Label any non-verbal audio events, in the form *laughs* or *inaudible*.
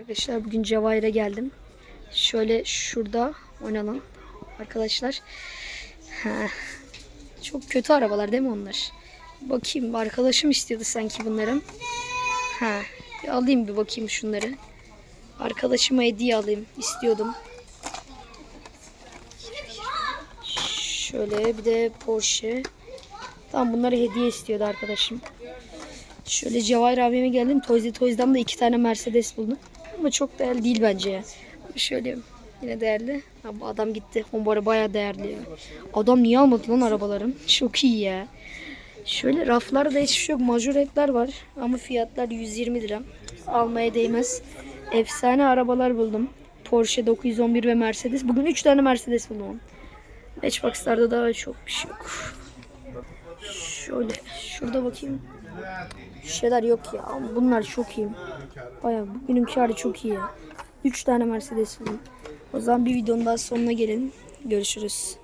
Arkadaşlar bugün Cevahir'e geldim. Şöyle şurada oynanan arkadaşlar. *laughs* Çok kötü arabalar değil mi onlar? Bakayım arkadaşım istiyordu sanki bunların. Ha, bir alayım bir bakayım şunları. Arkadaşıma hediye alayım istiyordum. Şöyle bir de Porsche. Tamam bunları hediye istiyordu arkadaşım. Şöyle Cevahir abime geldim. Toys Toys'dan da iki tane Mercedes buldum. Ama çok değerli değil bence ya. Şöyle yine değerli. Ha, bu adam gitti. Araba bayağı değerli. Adam niye almadı lan arabalarım? Çok iyi ya. Şöyle raflarda hiçbir şey yok. Majoretler var. Ama fiyatlar 120 lira. Almaya değmez. Efsane arabalar buldum. Porsche 911 ve Mercedes. Bugün 3 tane Mercedes buldum. Matchbox'larda daha çok bir şey yok. Şöyle şurada bakayım. Şeyler yok ya. Bunlar çok iyi. Baya bugünün karı çok iyi ya. 3 tane Mercedes buldum. O zaman bir videonun daha sonuna gelin. Görüşürüz.